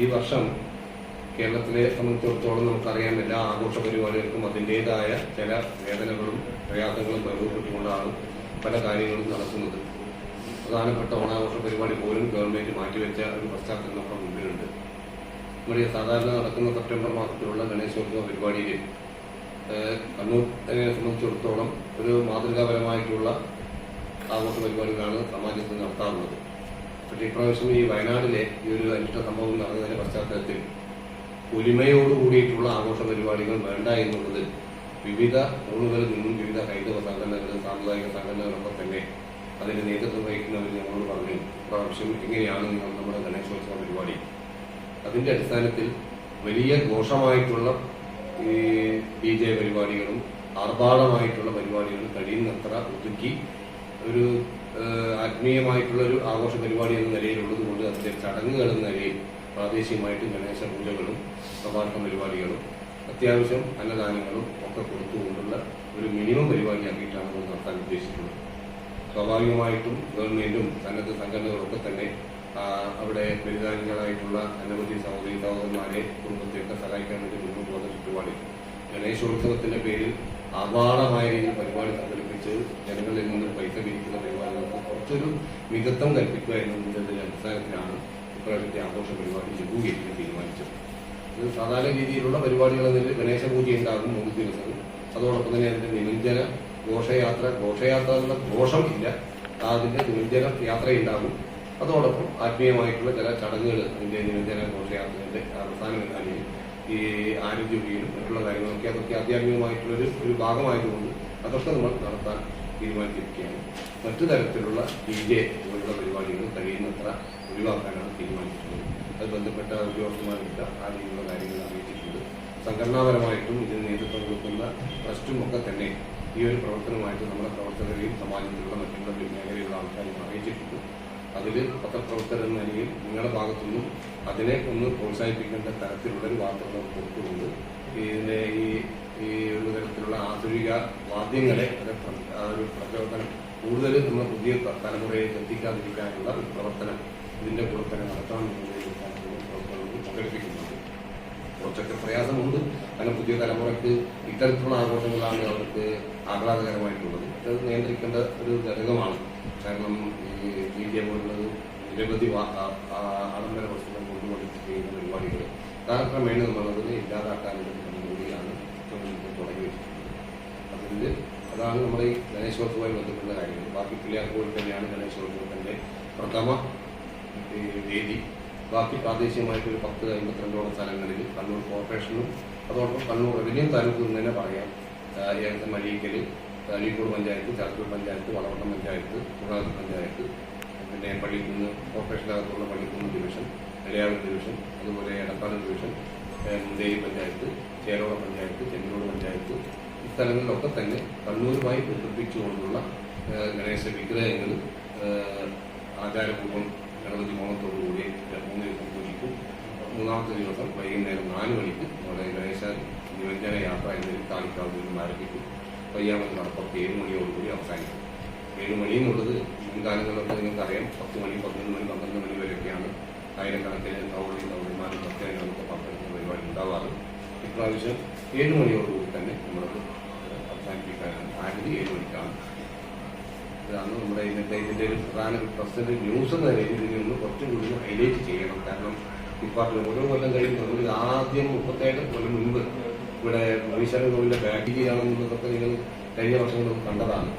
ഈ വർഷം കേരളത്തിലെ സംബന്ധിച്ചിടത്തോളം നമുക്കറിയാം എല്ലാ ആഘോഷ പരിപാടികൾക്കും അതിന്റെതായ ചില വേദനകളും പ്രയാസങ്ങളും അനുഭവപ്പെട്ടുകൊണ്ടാണ് പല കാര്യങ്ങളും നടക്കുന്നത്. പ്രധാനപ്പെട്ട ഓണാഘോഷ പരിപാടി പോലും ഗവൺമെന്റ് മാറ്റിവെച്ച ഒരു പശ്ചാത്തലം മുമ്പിലുണ്ട്. നമ്മുടെ സാധാരണ നടക്കുന്ന സെപ്റ്റംബർ മാസത്തിലുള്ള ഗണേശോത്സവ പരിപാടിയിൽ കണ്ണൂരിനെ സംബന്ധിച്ചിടത്തോളം ഒരു മാതൃകാപരമായിട്ടുള്ള ആഘോഷ പരിപാടികളാണ് സമാജത്തിൽ നടത്താറുള്ളത്. പക്ഷേ ഇപ്രാവശ്യം ഈ വയനാട്ടിലെ ഈ ഒരു അനിഷ്ട സംഭവം നടന്നതിന്റെ പശ്ചാത്തലത്തിൽ ഒരുമയോട് കൂടിയിട്ടുള്ള ആഘോഷ പരിപാടികൾ വേണ്ട എന്നുള്ളത് വിവിധ കോണുകളിൽ നിന്നും വിവിധ ഹൈന്ദവ സംഘടനകളും സാമുദായിക സംഘടനകളൊക്കെ തന്നെ അതിന്റെ നേതൃത്വം വഹിക്കുന്നവർ ഞങ്ങളോട് പറഞ്ഞു പ്രാവശ്യം എങ്ങനെയാണ് നിങ്ങൾ നമ്മുടെ ഗണേശോത്സവ പരിപാടി? അതിന്റെ അടിസ്ഥാനത്തിൽ വലിയ ഘോഷമായിട്ടുള്ള ഈ ഡി ജെ പരിപാടികളും ആർഭാടമായിട്ടുള്ള പരിപാടികളും കഴിയുന്നത്ര ഒതുക്കി ഒരു ആത്മീയമായിട്ടുള്ള ഒരു ആഘോഷ പരിപാടി എന്ന നിലയിലുള്ളത് കൊണ്ട് അതിന്റെ ചടങ്ങുകൾ എന്ന നിലയിൽ പ്രാദേശികമായിട്ട് ഗണേശ പൂജകളും പ്രഭാഷണ പരിപാടികളും അത്യാവശ്യം അന്നദാനങ്ങളും ഒക്കെ കൊടുത്തുകൊണ്ടുള്ള ഒരു മിനിമം പരിപാടിയാക്കിയിട്ടാണ് നമ്മൾ നടത്താൻ ഉദ്ദേശിക്കുന്നത്. സ്വാഭാവികമായിട്ടും ഗവൺമെന്റും സന്നദ്ധ സംഘടനകളൊക്കെ തന്നെ അവിടെ ബലിദാനികളായിട്ടുള്ള അനവധി സഹോദരി സഹോദരന്മാരെ കുടുംബത്തെയൊക്കെ സഹായിക്കാൻ വേണ്ടി മുന്നോട്ട് വന്ന ചുറ്റുപാടിൽ ഗണേശോത്സവത്തിന്റെ പേരിൽ അപാടമായ രീതിയിൽ പരിപാടി സംഘടിപ്പിച്ച് ജനങ്ങളിൽ നിന്ന് പൈസ പിരിക്കുന്ന പരിപാടികൾക്ക് കുറച്ചൊരു മികത്വം കൽപ്പിക്കുക എന്നതിന്റെ അടിസ്ഥാനത്തിലാണ് ഇപ്രാവശ്യത്തെ ആഘോഷ പരിപാടി ലഘൂകരിക്കാൻ തീരുമാനിച്ചത്. ഇത് സാധാരണ രീതിയിലുള്ള പരിപാടികൾ എന്നതിൽ ഗണേശ പൂജ ഉണ്ടാകും മൂന്ന് ദിവസം അതോടൊപ്പം തന്നെ അതിന്റെ നിമഞ്ജന ഘോഷയാത്ര ഘോഷയാത്ര എന്നുള്ള ഘോഷം ഇല്ല. അതിന്റെ നിമഞ്ജന യാത്രയുണ്ടാകും അതോടൊപ്പം ആത്മീയമായിട്ടുള്ള ചില ചടങ്ങുകൾ അതിന്റെ നിമഞ്ജന ഘോഷയാത്രയുടെ അവസാനം അല്ലെങ്കിൽ ഈ ആരോഗ്യവീനും മറ്റുള്ള കാര്യങ്ങളൊക്കെ അതൊക്കെ ആധ്യാത്മികമായിട്ടുള്ള ഒരു ഭാഗമായതുകൊണ്ട് അതൊക്കെ നമ്മൾ നടത്താൻ തീരുമാനിച്ചിരിക്കുകയാണ്. മറ്റു തരത്തിലുള്ള ഡി ജെ പോലുള്ള പരിപാടികൾ കഴിയുന്നത്ര ഒഴിവാക്കാനാണ് തീരുമാനിച്ചിട്ടുള്ളത് അത് ബന്ധപ്പെട്ട ഉദ്യോഗസ്ഥന്മാരുടെ ആ രീതിയിലുള്ള കാര്യങ്ങൾ അറിയിച്ചിട്ടുണ്ട്. സംഘടനാപരമായിട്ടും ഇതിന് നേതൃത്വം കൊടുക്കുന്ന ട്രസ്റ്റും ഒക്കെ തന്നെ ഈ ഒരു പ്രവർത്തനമായിട്ട് നമ്മുടെ പ്രവർത്തകരെയും സമാജത്തിലുള്ള മറ്റുള്ള മേഖലയിലുള്ള ആൾക്കാരെയും അറിയിച്ചിട്ടുണ്ട്. അതിൽ പത്രപ്രവർത്തകർ എന്ന നിലയിൽ നിങ്ങളുടെ ഭാഗത്തുനിന്നും അതിനെ ഒന്ന് പ്രോത്സാഹിപ്പിക്കേണ്ട തരത്തിലുള്ളൊരു വാർത്തകൾ കൊടുത്തുകൊണ്ട് ഇതിന്റെ ഈ ഈ ഒരു തരത്തിലുള്ള ആധുനിക വാദ്യങ്ങളെ ഒരു പ്രചോദനം കൂടുതൽ നമ്മൾ പുതിയ തലമുറയെ എത്തിക്കാതിരിക്കാനുള്ള ഒരു പ്രവർത്തനം ഇതിന്റെ കൂടെ തന്നെ പ്രവർത്തനങ്ങൾ സംഘടിപ്പിക്കുന്നുണ്ട് കുറച്ചൊക്കെ പ്രയാസമുണ്ട്. കാരണം പുതിയ തലമുറയ്ക്ക് ഇത്തരത്തിലുള്ള ആഘോഷങ്ങളാണ് അവർക്ക് ആഹ്ലാദകരമായിട്ടുള്ളത്. അത് നിയന്ത്രിക്കേണ്ട ഒരു ഘടകമാണ്. കാരണം ഈ മീഡിയ പോലുള്ളത് നിരവധി ആഡംബര വസ്തുക്കൾ കൊണ്ടുപോയി ചെയ്യുന്ന പരിപാടികൾ കാലക്രമേണ നമ്മളതിനെ ഇല്ലാതാക്കാനുള്ള ഒരു കൂടിയാണ് തുടങ്ങി. അതിൽ അതാണ് നമ്മുടെ ഈ ഗണേശോത്സവമായി ബന്ധപ്പെട്ട കാര്യങ്ങൾ. ബാക്കി പിള്ളിയാർക്കോട് തന്നെയാണ് ഗണേശോത്സവത്തിന്റെ പ്രഥമ വേദി. ബാക്കി പ്രാദേശികമായിട്ട് ഒരു പത്ത് അമ്പത്തിരണ്ടോളം സ്ഥലങ്ങളിൽ കണ്ണൂർ കോർപ്പറേഷനും അതോടൊപ്പം കണ്ണൂർ റവന്യൂ താലൂക്ക് എന്ന് തന്നെ പറയാം. ആ, ഏകദേശം അലീക്കോട് പഞ്ചായത്ത് ചാത്തൂർ പഞ്ചായത്ത് വളവട്ടം പഞ്ചായത്ത് കുണാത്ത് പഞ്ചായത്ത് പിന്നെ പള്ളിക്കുന്ന് കോർപ്പറേഷനകത്തുള്ള പള്ളിക്കുന്ന് ഡിവിഷൻ മലയാളം ഡിവിഷൻ അതുപോലെ എടപ്പാട് ഡിവിഷൻ ഏ, മുന്തേരി പഞ്ചായത്ത് ചേരോള പഞ്ചായത്ത് ചെന്നൂർ പഞ്ചായത്ത് ഈ സ്ഥലങ്ങളിലൊക്കെ തന്നെ കണ്ണൂരുമായി ബന്ധിപ്പിച്ചുകൊണ്ടുള്ള ഗണേശ വിഗ്രഹങ്ങൾ ആചാരപൂർവം ഗണപതി ഹോമത്തോടുകൂടി മൂന്ന് ദിവസം പൂജിക്കും. മൂന്നാമത്തെ ദിവസം വൈകുന്നേരം നാല് മണിക്ക് നമ്മുടെ ഗണേശ നിമഞ്ജന യാത്ര എന്നൊരു കാലിക്കാവിൽ നിന്നും ആരംഭിക്കും പയ്യാമൽ നടപ്പത്തി ഏഴ് മണിയോടുകൂടി അവസാനിക്കും. ഏഴ് മണി എന്നുള്ളത് മുൻകാലങ്ങളിലൊക്കെ നിങ്ങൾക്കറിയാം. പത്ത് മണി പതിനൊന്ന് മണി പന്ത്രണ്ട് മണി വരെയൊക്കെയാണ് ആയിരക്കണക്കിന് സൗകര്യ സൗകര്യമാരും ഭക്തജനങ്ങൾക്ക് പങ്കെടുക്കുന്ന പരിപാടി ഉണ്ടാവാറ്. ഇപ്രാവശ്യം ഏഴ് മണിയോടുകൂടി തന്നെ നമ്മളത് അവസാനിപ്പിക്കാനാണ്. ആരതി ഏഴ് മണിക്കാണ്. ഇതാണ് നമ്മുടെ ഇന്നത്തെ ഇതിന്റെ ഒരു പ്രധാന പ്രസിഡന്റ് ന്യൂസ് എന്ന രീതിയിൽ ഇതിനെ ഒന്ന് കുറച്ചും കൂടി ഹൈലൈറ്റ് ചെയ്യണം. കാരണം ഡിപ്പാർട്ട്മെന്റ് ഓരോ കൊല്ലം കഴിയുമ്പോൾ ഇത് ആദ്യം മുപ്പത്തേഴ് കൊല്ലം മുൻപ് ഇവിടെ മനുഷ്യരുടെ കോവിലെ ബാഗിരിയാണെന്നുള്ളതൊക്കെ നിങ്ങൾ കഴിഞ്ഞ വർഷങ്ങളും കണ്ടതാണ്.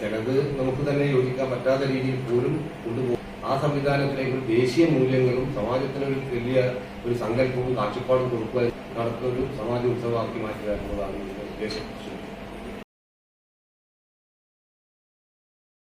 ചിലത് നമുക്ക് തന്നെ യോജിക്കാൻ പറ്റാത്ത രീതിയിൽ പോലും കൊണ്ടുപോകും. ആ സംവിധാനത്തിലേക്ക് ദേശീയ മൂല്യങ്ങളും സമാജത്തിന് ഒരു വലിയ ഒരു സങ്കല്പവും കാഴ്ചപ്പാടും കൊടുക്കുക നടത്തുന്ന ഒരു സമാജ ഉത്സവമാക്കി മാറ്റുക എന്നുള്ളതാണ് ഉദ്ദേശം.